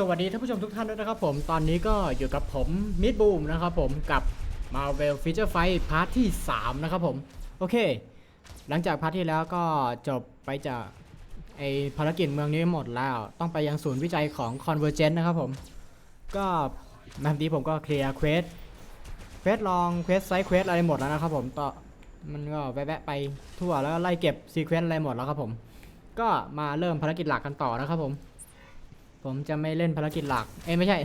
สวัสดีท่านผู้ชมทุกท่านด้วยนะครับผมตอนนี้ก็อยู่กับผมมิดบูมนะครับผมกับ Marvel Feature Fight พาร์ทที่ 3 นะครับผม โอเค หลังจากพาร์ทที่แล้วก็จบไปจากไอภารกิจเมืองนี้หมดแล้ว ต้องไปยังศูนย์วิจัยของ Convergent นะครับผม ก็แบบนี้ผมก็เคลียร์เควสเควสลองเควสไซส์เควสอะไรหมดแล้วนะครับผมต่อมันก็แวะไปทั่วแล้วไล่เก็บซีเควนต์อะไรหมดแล้วครับผม ก็มาเริ่มภารกิจหลักกันต่อนะครับผม ผมจะไม่เล่นภารกิจหลัก เอ้ยไม่ใช่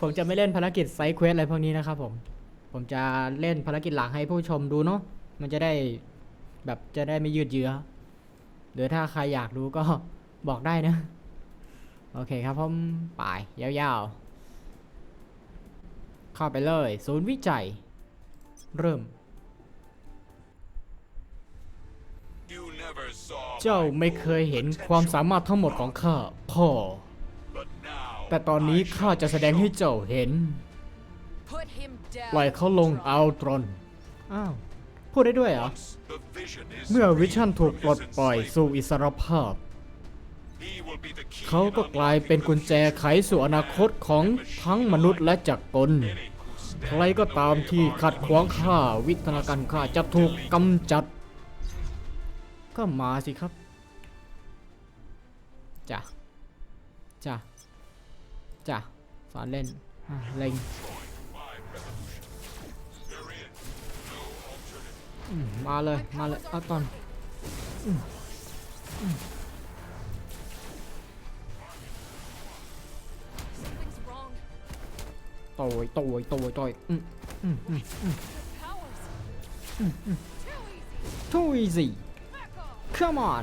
ผมจะไม่เล่นภารกิจไซด์เควสอะไรพวกนี้นะครับผม ผมจะเล่นภารกิจหลักให้ผู้ชมดูเนาะ มันจะได้แบบจะได้ไม่ยืดเยื้อ หรือถ้าใครอยากรู้ก็บอกได้นะ โอเคครับผมไปยาวๆ เข้าไปเลย ศูนย์วิจัย เริ่ม You never saw เจ้า my ไม่เคยเห็นความสามารถทั้งหมดของข้าพ่อ but now แต่ตอนนี้ข้าจะแสดงให้เจ้าเห็น ปล่อยเขาลงอัลตรอน อ้าว พูดได้ด้วยเหรอ เมื่อวิชั่นถูกปลดปล่อยสู่อิสรภาพ เขาก็กลายเป็นกุญแจไขสู่อนาคตของทั้งมนุษย์และจักรกล ใครก็ตามที่ขัดขวางข้าวิทนาการข้าจะถูกกำจัด ก็มาสิครับ จ้ะ จ้ะจ้ะ สานเล่นเล็งมาเลยมาเลยเอาตอนต่อยต่อยต่อยต่อยทูอีซี่ come on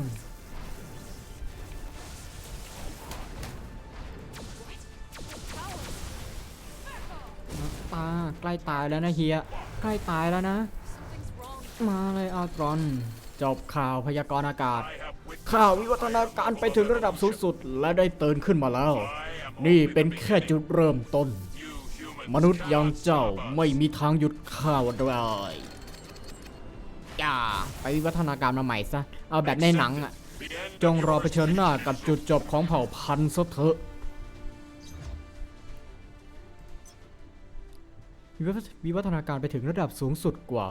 ใกล้ตายแล้วนะเฮียใกล้ตายแล้วนะ มาเลยอัลตรอน จบข่าวพยากรณ์อากาศ ข่าววิวัฒนาการไปถึงระดับสูงสุดและได้ตื่นขึ้นมาแล้ว นี่เป็นแค่จุดเริ่มต้น มนุษย์อย่างเจ้าไม่มีทางหยุดข้าวได้อย่าไปวิวัฒนาการมาใหม่ซะ เอาแบบในหนังอะจงรอเผชิญหน้ากับจุดจบของเผ่าพันธุ์ซะเถอะ วิวัฒวิวัฒนาการไปถึงระดับสูงสุดกว่า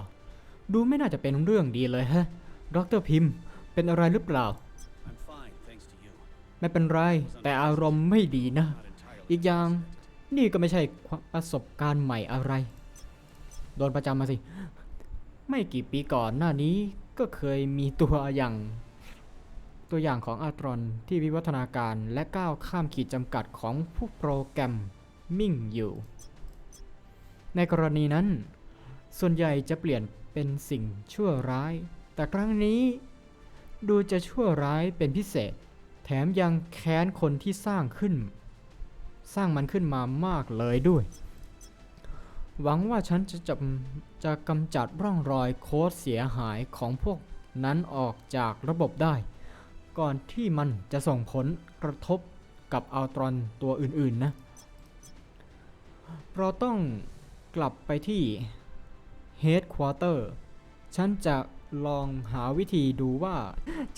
ดูไม่น่าจะเป็นเรื่องดีเลยฮะดรพิมพ์เป็นอะไรหรือเปล่า I'm fine, thanks to you. ไม่เป็นไร แต่อารมณ์ไม่ดีนะ Not entirely. อีกอย่างนี่ก็ไม่ใช่ความประสบการณ์ใหม่อะไร โดนประจำมาสิ ไม่กี่ปีก่อนหน้านี้ก็เคยมีตัวอย่าง ตัวอย่างของอาตรอนที่วิวัฒนาการและก้าวข้ามขีดจำกัดของผู้โปรแกรมมิ่งอยู่ ในกรณีนั้น ส่วนใหญ่จะเปลี่ยนเป็นสิ่งชั่วร้าย แต่ครั้งนี้ ดูจะชั่วร้ายเป็นพิเศษ แถมยังแค้นคนที่สร้างขึ้น สร้างมันขึ้นมามากเลยด้วย หวังว่าฉันจะจจะกำจัดร่องรอยโค้ดเสียหายของพวกนั้นออกจากระบบได้ ก่อนที่มันจะส่งผลกระทบกับอัลตรอนตัวอื่นๆนะ เราต้อง กลับไปที่ Headquarter ฉันจะลองหาวิธีดูว่า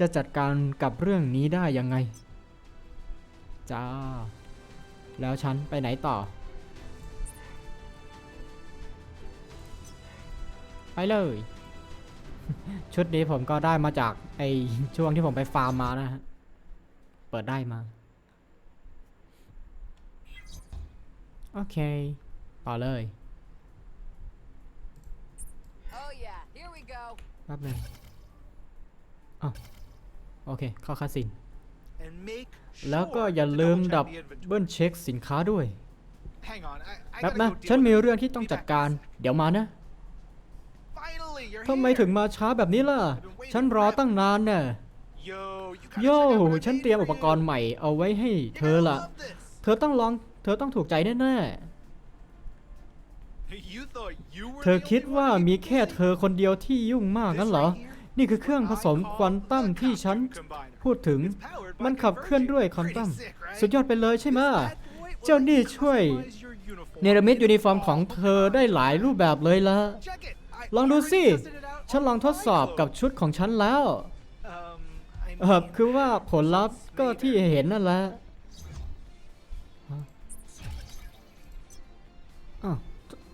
จะจัดการกับเรื่องนี้ได้ยังไง จ้า แล้วฉันไปไหนต่อ ไปเลย ชุดนี้ผมก็ได้มาจากไอช่วงที่ผมไปฟาร์มมานะฮะ เปิดได้มา โอเค ต่อเลย แป๊บหนึงอ้าวโอเค เข้าคาสิน and make แล้วก็ sure อย่า to ลืม double check ดับ the inventory. เบิลเช็คสินค้าด้วย Hang on, I, I แป๊บ gotta นะ go deal ฉัน with มี it. เรื่องที่ต้อง Be จัด back การ in a sec. เดี๋ยวมานะ Finally, you're ทำไม here. ถึงมาช้าแบบนี้ล่ะ ฉันรอตั้งนานน่ะ Yo, you gotta โย่ check out what I ฉัน made เตรียม for อุปกรณ์ you. ใหม่เอาไว้ให้ You're เธอ gonna ล่ะ love this. เธอต้องลอง เธอต้องถูกใจแน่ You thought you were ๆ เธอ the คิด only ว่า one มี getting แค่ busy? เธอคนเดียวที่ยุ่งมาก This งั้นเหรอ right here นี่คือเครื่อง is ผ what สม I ควอน call ตัม a ที่ฉัน quantum combiner. พูดถึง It's powered by มันขับเคลื่อนด้วย converging. ควอนตัม Pretty sick, right? สุดยอดไปเลยใช่ไหม This bad boy will เจ้า let นี่ you ช่วย customize your uniform เนรมิต in ยูนิฟอร์มของ all เธอได้หลายรูปแบบเลยละ Check it. I ลองดู already สิ tested it out ฉันลองทดสอบ on my กับ clothes. ชุดของฉันแล้ว Um, I เออ mean, คือว่าผลลัพธ์ก็ที่เห็นนั่นแหละ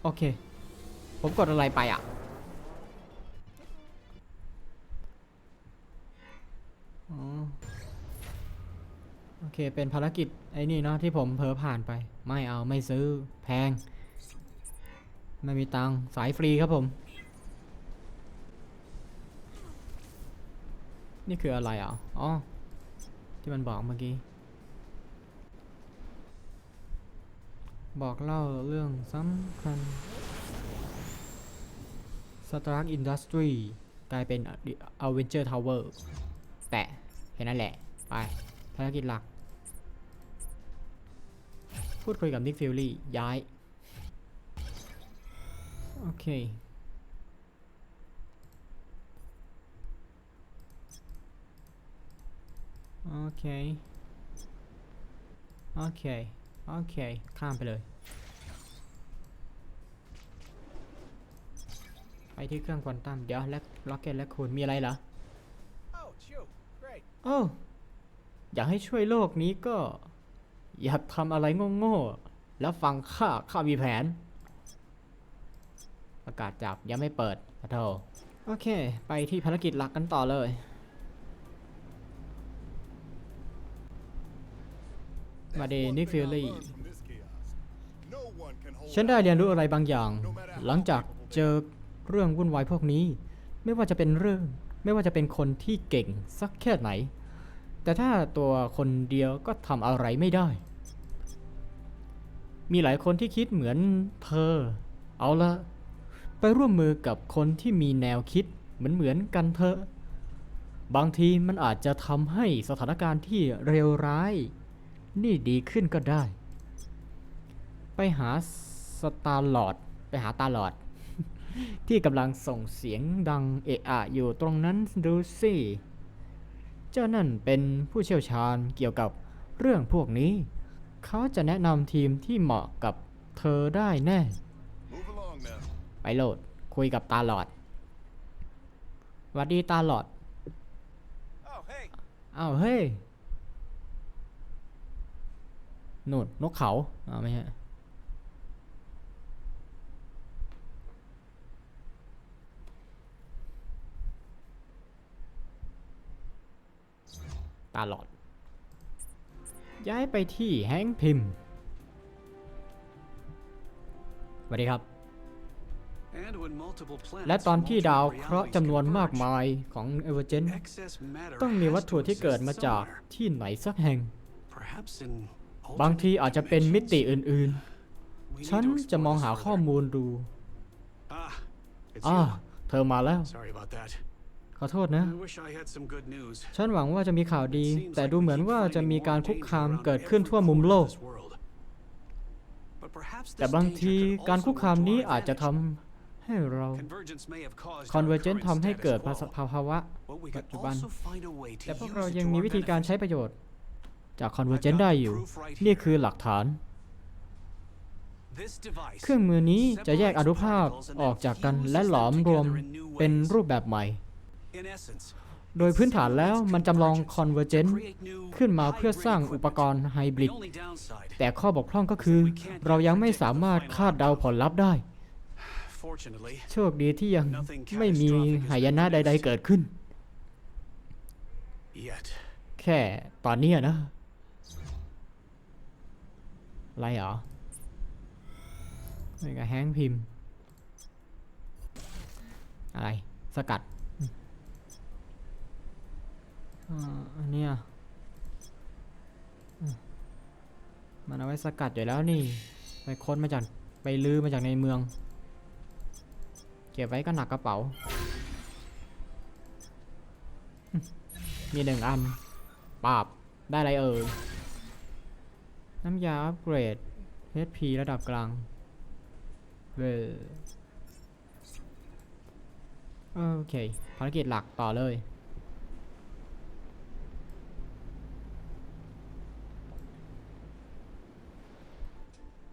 อเค ผมกดอะไรไปอะอ๋อโอเค เป็นภารกิจ ไอ้นี่เนาะที่ผมเผลอผ่านไป ไม่เอาไม่ซื้อแพง ไม่มีตังค์สายฟรีครับผม นี่คืออะไรอะ อ๋อ ที่มันบอกเมื่อกี้ บอกเล่าเรื่องสำคัญ Stark Industry กลายเป็น Avenger Tower แต่เห็นนั่นแหละ ไปภารกิจหลัก พูดคุยกับ Nick Fury ย้าย โอเค โอเค โอเค โอเค ข้ามไปเลย ไปที่เครื่องควอนตัม เดี๋ยวแล้วล็อกเก็ตและคุณมีอะไรเหรอ Oh, it's you. Great. โอ้ อยากให้ช่วยโลกนี้ก็ อย่าทำอะไรโง่ๆ แล้วฟังข้า ข้ามีแผน ประกาศจับยังไม่เปิดขอโทษโอเค ไปที่ภารกิจหลักกันต่อเลย มาเดนิฟิลลี่ฉันได้เรียนรู้อะไรบางอย่าง หลังจากเจอเรื่องวุ่นวายพวกนี้ ไม่ว่าจะเป็นเรื่อง ไม่ว่าจะเป็นคนที่เก่งสักแค่ไหน แต่ถ้าตัวคนเดียวก็ทำอะไรไม่ได้ มีหลายคนที่คิดเหมือนเธอ เอาละไปร่วมมือกับคนที่มีแนวคิดเหมือนเหมือนกันเถอะ บางทีมันอาจจะทำให้สถานการณ์ที่เลวร้าย นี่ดีขึ้นก็ได้ ไปหาสตาร์ลอดไปหาตาลอด ที่กำลังส่งเสียงดังเอะอะอยู่ตรงนั้นดูสิ เจ้านั่นเป็นผู้เชี่ยวชาญเกี่ยวกับเรื่องพวกนี้ เขาจะแนะนำทีมที่เหมาะกับเธอได้แน่ ไปโหลดคุยกับตาหลอดหวัดดีตาหลอด Oh, hey. อ้าวเฮ้ย นู่นนกเขาอ้าไม่ใช่ตาหลอด ย้ายไปที่แฮงค์พิมสวัสดีครับ และตอนที่ดาวเคราะห์จำนวนมากมายของเอเวอร์เจนต้องมีวัตถุที่เกิดมาจากที่ไหนสักแห่ง บางที alternate อาจจะเป็นมิติ dimensions? อื่น We ๆ need ฉัน to จะ explore มอง this หา further. ข้อมูลดู Ah, it's อ่า you. เธอมาแล้ว Sorry about that. ขอโทษนะ I wish I had some good news. ฉันหวังว่าจะมีข่าวดี It seems แต่ like ดู we เหมือน keep ว่าจะ finding มี more การคุก danger คาม around เกิดขึ้น every ทั่วมุม corner โล of ก this world. But perhaps แต่ this บาง danger ที could การ also คุกคาม work to นี้ our อาจจะทำ advantage. ให้เรา Convergence may have caused คอน our เวอร์เจน current ทำให้ status เกิด quo. ภาวะ But we ปัจ could จุบัน also find a way แต่ to พวก use เรา it ยัง to มี our วิธีการ benefit. ใช้ประโยชน์ จากคอนเวอร์ I've เจน got ได้ the อยู่ proof right นี่ here. คือหลักฐาน This device เครื่องมือนี้จะแยกอนุภาพ separates particles and ออกจากกัน then และหลอม fuses them รวม together in new เป็น ways. รูปแบบใหม่ In essence, โดยพื้นฐานแล้วมันจำลอง convergence คอนเวอร์เจน to create new ขึ้นมาเพื่อสร้าง hybrid อุปกรณ์ไฮบริด The only downside, แต่ข้อบกพร่องก็คือ เรายังไม่สามารถคาดเดาผลลัพธ์ได้ fortunately, โชคดีที่ยังไม่มีหายนะใด ๆ เกิดขึ้น yet. แค่ตอนเนี้ยนะ อะไรเหรอนี่ก็แฮงพิมพ์ อะไร สกัดอันนี้อืมมันเอาไว้สกัดอยู่แล้วนี่ ไปค้นมาจาก ไปลื้อมาจากในเมือง เก็บไว้ก็หนักกระเป๋า มีหนึ่งอันปาบ ได้อะไรเอ่ย น้ำยาอัปเกรด HP ระดับกลางเวอโอเค ภารกิจหลักต่อเลย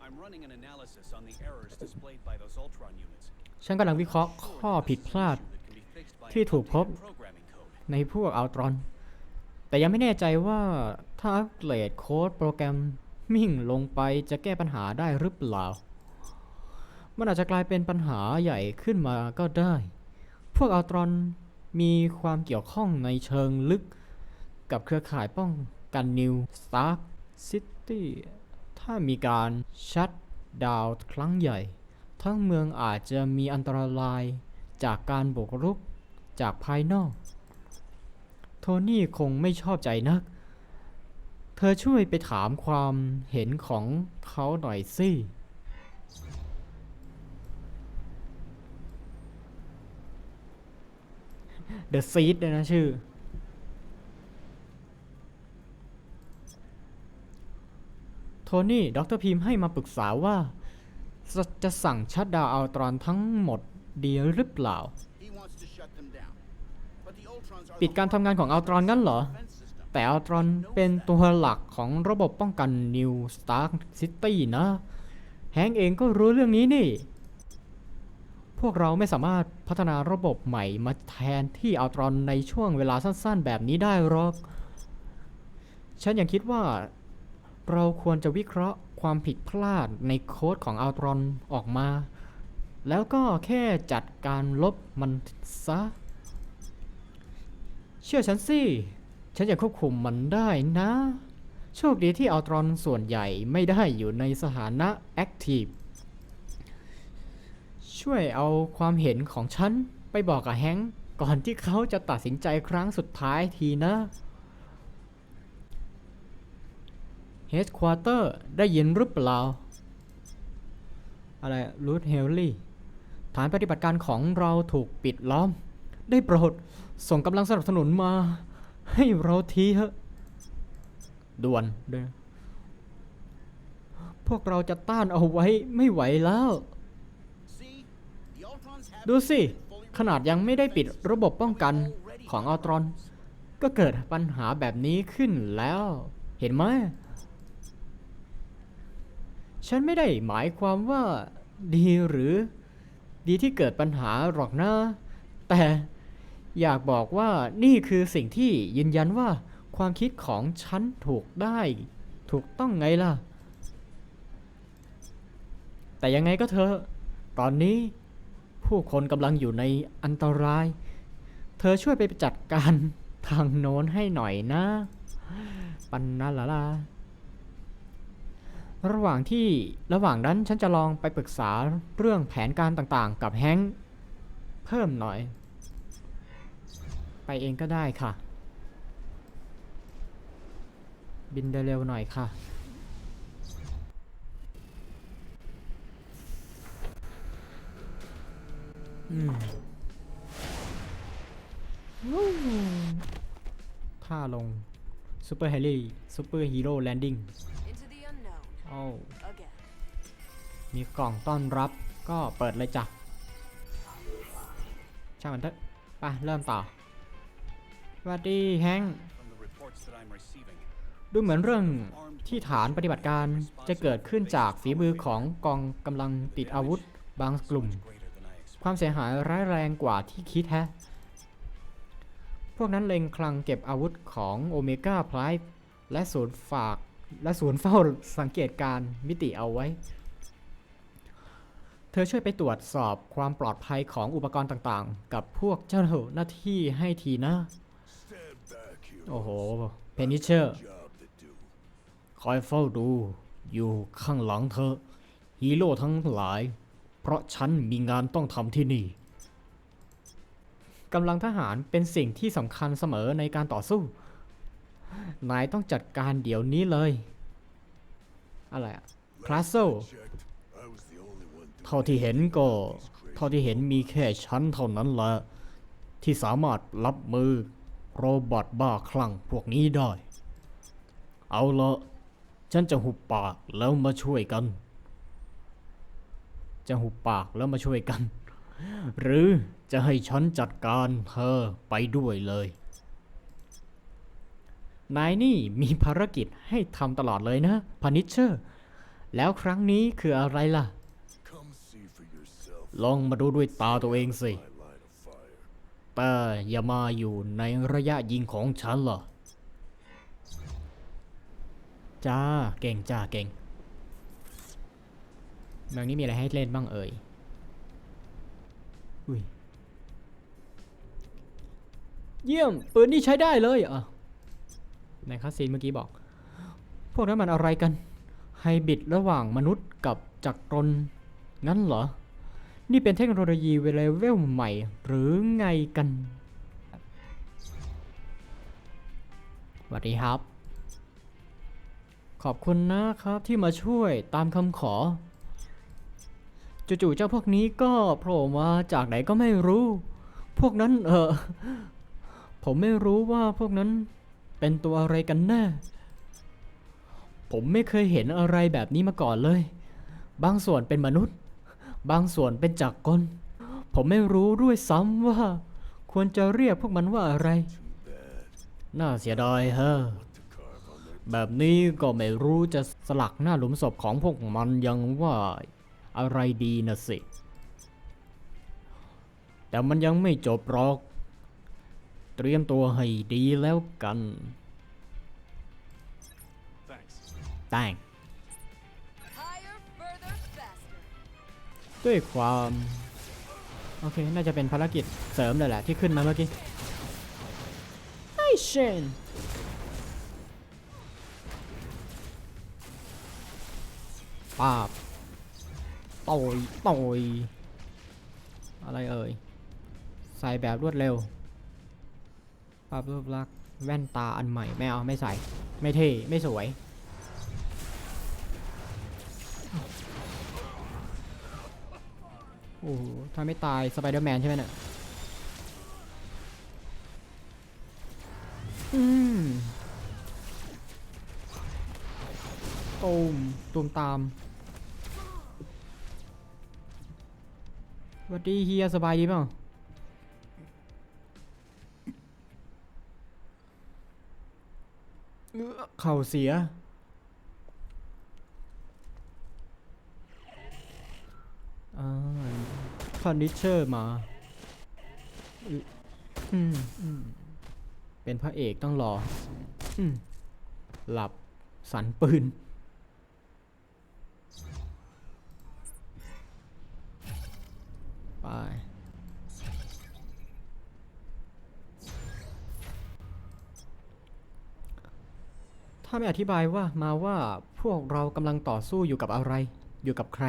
I'm running an analysis on the errors displayed by those Ultron units. ฉันกำลังวิเคราะห์ข้อผิดพลาด Issue that can be fixed by ที่ถูกพบ updated programming code. ในพวกอัลตรอน แต่ยังไม่แน่ใจว่าถ้าอัปเกรดโค้ดโปรแกรม มิ่งลงไปจะแก้ปัญหาได้หรือเปล่า มันอาจจะกลายเป็นปัญหาใหญ่ขึ้นมาก็ได้ พวกอัลตรอนมีความเกี่ยวข้องในเชิงลึก กับเครือข่ายป้องกันนิวสตาร์ซิตี้ถ้ามีการชัดดาวครั้งใหญ่ ทั้งเมืองอาจจะมีอันตรายจากการบุกรุกจากภายนอก โทนี่คงไม่ชอบใจนัก เธอช่วยไปถามความเห็นของเขาหน่อยสิ The Seed เลยนะชื่อ โทนี่ ดรพิมพ์ให้มาปรึกษาว่า จะจะสั่งชัดดาวน์อัลตรอนทั้งหมดดีหรือเปล่า He wants to shut them down. But the Ultrons are ปิดการทำงานของอัลตรอนงั้นเหรอ defense system. แต่อัลตรอนเป็นตัวหลักของระบบป้องกันนิวสตาร์ซิตี้นะ แฮงก์เองก็รู้เรื่องนี้นี่ พวกเราไม่สามารถพัฒนาระบบใหม่มาแทนที่อัลตรอนในช่วงเวลาสั้นๆ แบบนี้ได้หรอก ฉันยังคิดว่า เราควรจะวิเคราะห์ความผิดพลาดในโค้ดของอัลตรอนออกมา แล้วก็แค่จัดการลบมันซะ เชื่อฉันสิ ฉันจะควบคุมมันได้นะ โชคดีที่อัลตรอนส่วนใหญ่ไม่ได้อยู่ในสถานะแอคทีฟ ช่วยเอาความเห็นของฉันไปบอกกับแฮงก์ก่อนที่เขาจะตัดสินใจครั้งสุดท้ายทีนะ Headquarter ได้ยินหรือเปล่า อะไรรูทเฮลลี่ ฐานปฏิบัติการของเราถูกปิดล้อม ได้โปรด ส่งกำลังสนับสนุนมา ให้เราทีเถอะด่วนด้วยนะพวกเราจะต้านเอาไว้ไม่ไหวแล้ว See? The Ultrons have ดูสิ ขนาดยังไม่ได้ปิดระบบป้องกันของอัลตรอน ก็เกิดปัญหาแบบนี้ขึ้นแล้ว เห็นไหม ฉันไม่ได้หมายความว่าดีหรือ ดีที่เกิดปัญหาหรอกนะ แต่ อยากบอกว่านี่คือสิ่งที่ยืนยันว่าความคิดของฉันถูกได้ ถูกต้องไงล่ะ แต่ยังไงก็เถอะ ตอนนี้ผู้คนกำลังอยู่ในอันตราย เธอช่วยไปจัดการทางโน้นให้หน่อยนะ ปันนาลาลาระหว่างที่ระหว่างนั้นฉันจะลองไปปรึกษาเรื่องแผนการต่างๆ กับแฮงค์เพิ่มหน่อย ไปเองก็ได้ค่ะ บินเร็วๆหน่อยค่ะ อืมวู้ท่าลงซูเปอร์เฮลี่ซูเปอร์ฮีโร่แลนดิ้ง Into the unknown โอ้ again. มีกล่องต้อนรับก็เปิดเลยจ้ะช่างมันเถอะไปเริ่มต่อส วัสดีแฮงค์ From the reports that I'm receiving, ดูเหมือนเรื่องที่ฐานปฏิบัติการจะเกิดขึ้นจากฝีมือของกองกำลังติดอาวุธบางกลุ่ม greater than I expected. ความเสียหายร้ายแรงกว่าที่คิดแฮะ พวกนั้นเล็งคลังเก็บอาวุธของโอเมก้าพลายและศูนย์ฝากและศูนย์เฝ้าสังเกตการณ์มิติเอาไว้ เธอช่วยไปตรวจสอบความปลอดภัยของอุปกรณ์ต่างๆ กับพวกเจ้าหน้าที่ให้ทีนะ Stand back here. โอ้โห เพนิเชอร์ คอยเฝ้าดูอยู่ข้างหลังเธอ ฮีโร่ทั้งหลาย เพราะฉันมีงานต้องทำที่นี่กำลังทหารเป็นสิ่งที่สำคัญเสมอในการต่อสู้ นายต้องจัดการเดี๋ยวนี้เลย อะไรอะคลาสโซเท่าที่เห็นก็ เท่าที่เห็นมีแค่ฉันเท่านั้นละที่สามารถรับมือ โรบอทบ้าคลั่งพวกนี้ได้ เอาละฉันจะหุบปากแล้วมาช่วยกัน จะหุบปากแล้วมาช่วยกัน หรือจะให้ฉันจัดการเธอไปด้วยเลย นายนี่มีภารกิจให้ทำตลอดเลยนะพานิชเชอร์ แล้วครั้งนี้คืออะไรล่ะ Come see for yourself. ลองมาดูด้วยตาตัวเองสิ แต่อย่ามาอยู่ในระยะยิงของฉันล่ะจ้า เก่งจ้าเก่งเมืองนี้มีอะไรให้เล่นบ้างเอ่ย อุ้ย เยี่ยม ปืนนี่ใช้ได้เลยอะในคัสซีนเมื่อกี้บอก พวกนั้นมันอะไรกัน ไฮบิดระหว่างมนุษย์กับจักรกลงั้นเหรอ นี่เป็นเทคโนโลยีเลเวลใหม่ หรือไงกันสวัสดีครับ ขอบคุณนะครับที่มาช่วยตามคำขอ จู่ๆเจ้าพวกนี้ก็โผล่มาจากไหนก็ไม่รู้ พวกนั้นเออผมไม่รู้ว่าพวกนั้นเป็นตัวอะไรกันแน่ ผมไม่เคยเห็นอะไรแบบนี้มาก่อนเลย บางส่วนเป็นมนุษย์ บางส่วนเป็นจักกล ผมไม่รู้ด้วยซ้ำว่า ควรจะเรียกพวกมันว่าอะไร น่าเสียดายฮะแบบนี้ก็ไม่รู้จะสลักหน้าหลุมศพของพวกมันยังว่าอะไรดีนะสิ แต่มันยังไม่จบหรอก เตรียมตัวให้ดีแล้วกัน Thanks. แด้วยความ โอเค น่าจะเป็นภารกิจเสริมเลยแหละที่ขึ้นมาเมื่อกี้ไอเชนปาบต่อยต่อยอะไรเอ่ย ใส่แบบรวดเร็วปรับรูปลักษณ์แว่นตาอันใหม่ ไม่เอา ไม่ใส่ ไม่เท่ ไม่สวย อ้โหถ้าไม่ตายสไปเดอร์แมนใช่ไหมเนี่ยอืมตูมตูมตามสวัสดีเฮียสบายดีเปล่าเอื้อเข่าเสีย อ่า ฟอร์นิเจอร์มาอือืมอืมเป็นพระเอกต้องรอ อืมหลับสันปืน ไป ถ้าไม่อธิบายว่ามาว่าพวกเรากำลังต่อสู้อยู่กับอะไร อยู่กับใคร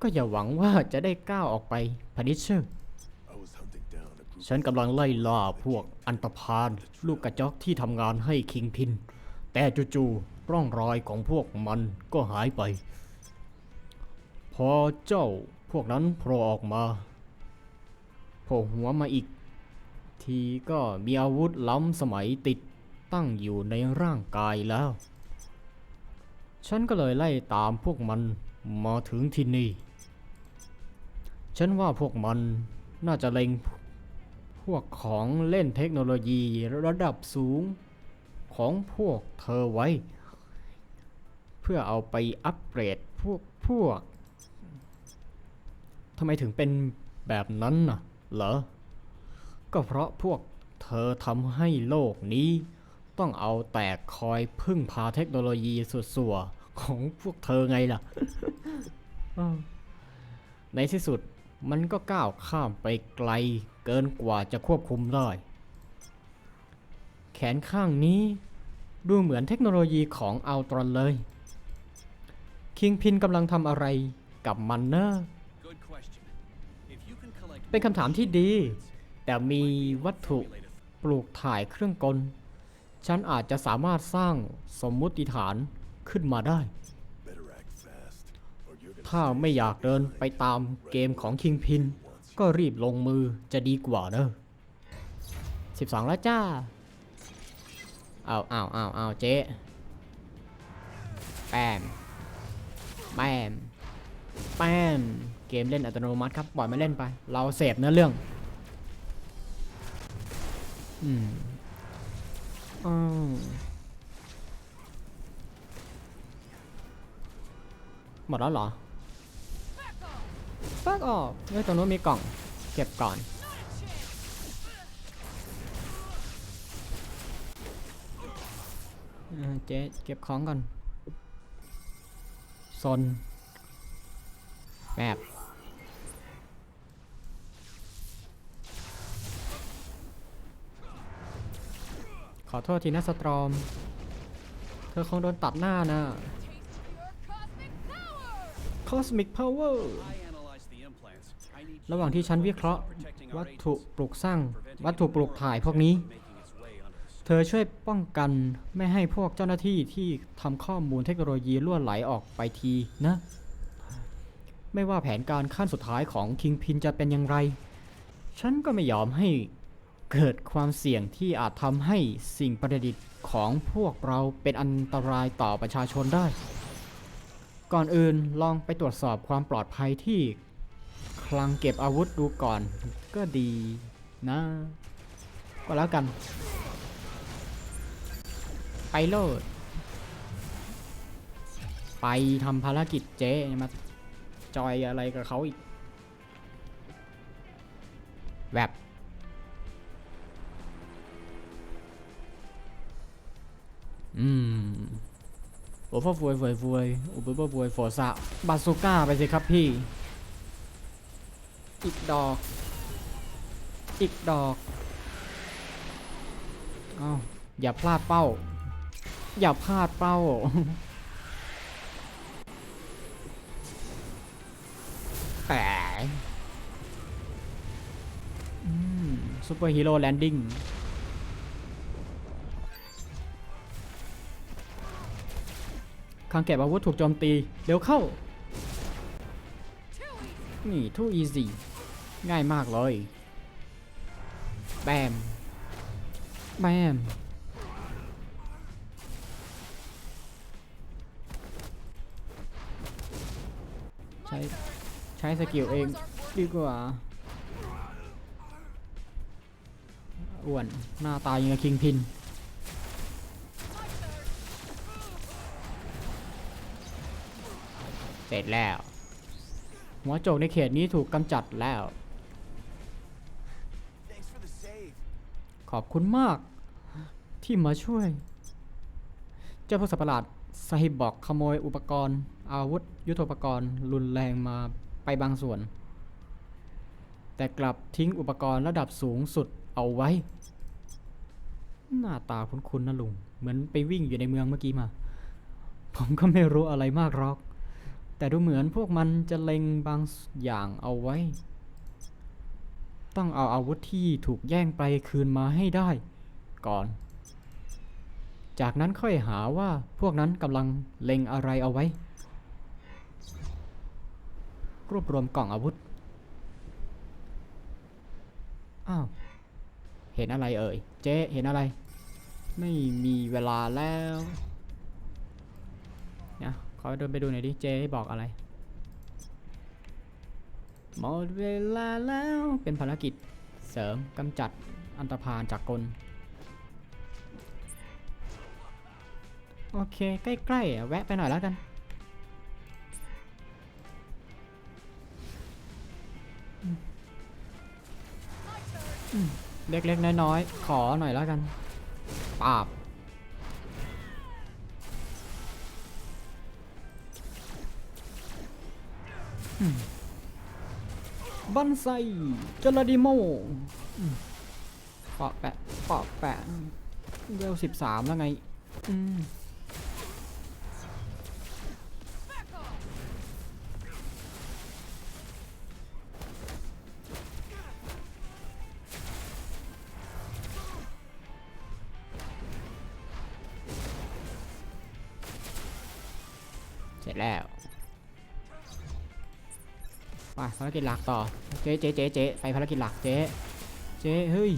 ก็อย่าหวังว่าจะได้ก้าวออกไปพนิชเชอร์ฉันกำลังไล่ล่าพวกอันตพานลูกกระจอกที่ทำงานให้คิงพิน แต่จู่ๆร่องรอยของพวกมันก็หายไป พอเจ้าพวกนั้นโผล่ออกมาโผล่หัวมาอีก ทีก็มีอาวุธล้ำสมัยติดตั้งอยู่ในร่างกายแล้ว ฉันก็เลยไล่ตามพวกมันมาถึงที่นี่ ฉันว่าพวกมันน่าจะเล็งพวกของเล่นเทคโนโลยีระดับสูงของพวกเธอไว้ เพื่อเอาไปอัปเกรดพวกพวกทำไมถึงเป็นแบบนั้นน่ะเหรอ ก็เพราะพวกเธอทำให้โลกนี้ ต้องเอาแต่คอยพึ่งพาเทคโนโลยีสัวๆของพวกเธอไงล่ะ ในที่สุด มันก็ก้าวข้ามไปไกลเกินกว่าจะควบคุมได้ แขนข้างนี้ดูเหมือนเทคโนโลยีของอัลตรอนเลย คิงพินกำลังทำอะไรกับมันเนอะ Good question. If you can collect เป็นคำถามที่ดี แต่มีวัตถุ formulate a ปลูกถ่ายเครื่องกล ฉันอาจจะสามารถสร้างสมมุติฐานขึ้นมาได้ ถ้าไม่อยากเดินไปตามเกมของคิงพิน ก็รีบลงมือจะดีกว่าเนอะสิบสองแล้วจ้าเอาเอาเอาเอาเจ๊แปมแปมแปมเกมเล่นอัตโนมัติครับ ปล่อยมาเล่นไป เราเสพเนื้อเรื่อง อืมอ้าวหมดแล้วเหรอ ฟักออกเฮ้ยตรงนู้นมีกล่องเก็บก่อนเออเจ๊เก็บของก่อนซนแบบขอโทษทีนะสตรอม เธอคงโดนตัดหน้านะ Taste your cosmic power. ระหว่างที่ฉันวิเคราะห์ protecting our วัตถุ agents, ปลูกสร้าง preventing วัตถุปลูกถ่ายพวกนี้ from making its way under us. เธอช่วยป้องกันไม่ให้พวกเจ้าหน้าที่ที่ทำข้อมูลเทคโนโลยีล่วไหลออกไปทีนะ ไม่ว่าแผนการขั้นสุดท้ายของคิงพินจะเป็นอย่างไร ฉันก็ไม่ยอมให้เกิดความเสี่ยงที่อาจทำให้สิ่งประดิษฐ์ของพวกเราเป็นอันตรายต่อประชาชนได้ ก่อนอื่นลองไปตรวจสอบความปลอดภัยที่ คลังเก็บอาวุธดูก่อน ก็ดีนะ ก็แล้วกัน ไปโลด ไปทำภารกิจเจ๊มาจอยอะไรกับเขาอีกแบบอืมโอ้พ่อฟวยฟวยฟวยโอ้พ่อฟวยฟอสะบาซูก้าไปสิครับพี่ อีกดอก อีกดอกอ้าวอย่าพลาดเป้า อย่าพลาดเป้าแปะอืมซูเปอร์ฮีโร่แลนดิ้งคังเก็บอาวุธถูกโจมตี เร็วเข้า นี่ too easy ง่ายมากเลย แบม แบม ใช้ ใช้สกิลเองดีกว่า อ้วน หน้าตายังกับคิงพินเสร็จแล้ว หัวโจกในเขตนี้ถูกกำจัดแล้ว ขอบคุณมาก ที่มาช่วย เจ้าพวกสัตว์ประหลาดสหิบบอกขโมยอุปกรณ์ อาวุธ ยุทโธปกรณ์ รุนแรงมาไปบางส่วน แต่กลับทิ้งอุปกรณ์ระดับสูงสุดเอาไว้ หน้าตาคุ้นๆนะลุง เหมือนไปวิ่งอยู่ในเมืองเมื่อกี้มา ผมก็ไม่รู้อะไรมากหรอก แต่ดูเหมือนพวกมันจะเล็งบางอย่างเอาไว้ ต้องเอาอาวุธที่ถูกแย่งไปคืนมาให้ได้ ก่อน จากนั้นค่อยหาว่าพวกนั้นกำลังเล็งอะไรเอาไว้ รวบรวมกล่องอาวุธ อ้าว เห็นอะไรเอ่ย เจ๊เห็นอะไร ไม่มีเวลาแล้วเนี่ย ขอเดินไปดูหน่อยดิ เจ๊บอกอะไร หมดเวลาแล้ว เป็นภารกิจเสริมกำจัดอันตรพานจากกล โอเค ใกล้ๆแวะไปหน่อยแล้วกัน เล็กๆ น้อยๆ ขอหน่อยแล้วกันปาบ บันไซจลาดิโมปอกแปะปอกแปะเวลสิบสามแล้วไง อืมารกิจหลักต่อ เจ๊เจ๊เจ๊เจ๊ไปภารกิจหลักเจ๊ เจ๊เฮ้ย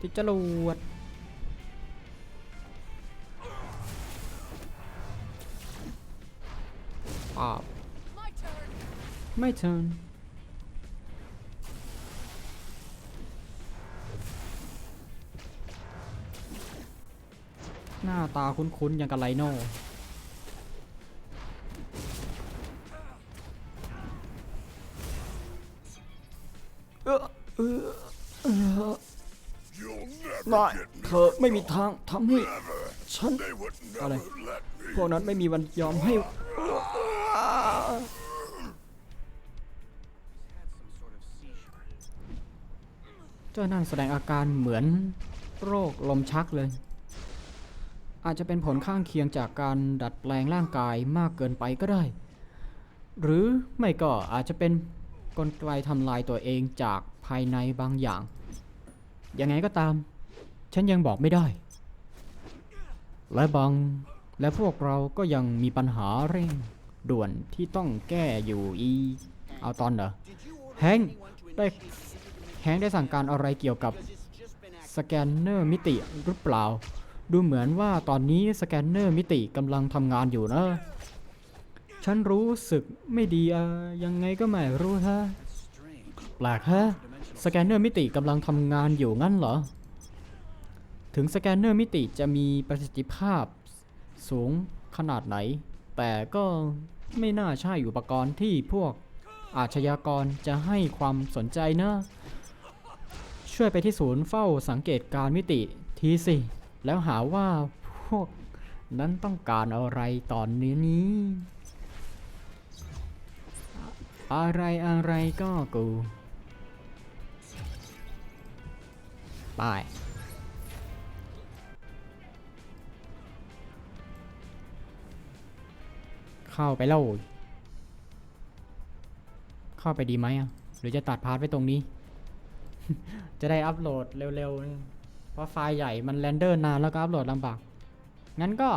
ติดจรวดปอบไม่เชิญ หน้าตาคุ้นๆอย่างกับไลโน่เออเออเออ You'll never ได้ get เธอไม่มีทางทำให้ฉันอะไร?พวกนั้นไม่มีวันยอมให้ เจ้านั่นแสดงอาการเหมือนโรคลมชักเลย อาจจะเป็นผลข้างเคียงจากการดัดแปลงร่างกายมากเกินไปก็ได้ หรือไม่ก็อาจจะเป็นกลไกทำลายตัวเองจากภายในบางอย่าง ยังไงก็ตาม ฉันยังบอกไม่ได้ และบางและพวกเราก็ยังมีปัญหาเร่งด่วนที่ต้องแก้อยู่อีกเอาตอนเหรอ Did you order Hang. anyone to ได้แฮงค์ได้สั่งการอะไรเกี่ยวกับสแกนเนอร์มิติหรือเปล่า ดูเหมือนว่าตอนนี้สแกนเนอร์มิติกำลังทำงานอยู่นะ ฉันรู้สึกไม่ดีอะยังไงก็ไม่รู้ฮะ แปลกฮะ สแกนเนอร์มิติกำลังทำงานอยู่งั้นเหรอ ถึงสแกนเนอร์มิติจะมีประสิทธิภาพสูงขนาดไหน แต่ก็ไม่น่าใช่อุปกรณ์ที่พวกอาชญากรจะให้ความสนใจนะ ช่วยไปที่ศูนย์เฝ้าสังเกตการมิติทีสิ แล้วหาว่าพวกนั้นต้องการอะไรตอนนี้นี้ อะไรอะไรก็กูไปเข้าไปแล้วเข้าไปดีไหมอะ หรือจะตัดพาร์ทไว้ตรงนี้ จะได้อัปโหลดเร็วๆ เพราะไฟล์ใหญ่มันเรนเดอร์นานแล้วก็อัปโหลดลำบาก งั้นก็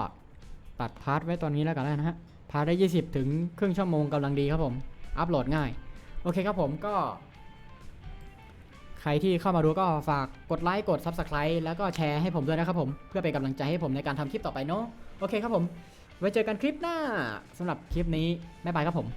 ตัดพาร์ทไว้ตอนนี้แล้วกันนะฮะ พาร์ทได้ 20 ถึงครึ่งชั่วโมงกำลังดีครับผม อัปโหลดง่าย โอเคครับผมก็ ใครที่เข้ามาดูก็ฝากกดไลค์ กด Subscribe แล้วก็แชร์ให้ผมด้วยนะครับผม เพื่อเป็นกำลังใจให้ผมในการทำคลิปต่อไปเนาะ โอเคครับผม ไว้เจอกันคลิปหน้าสำหรับคลิปนี้ บ๊ายบายครับผม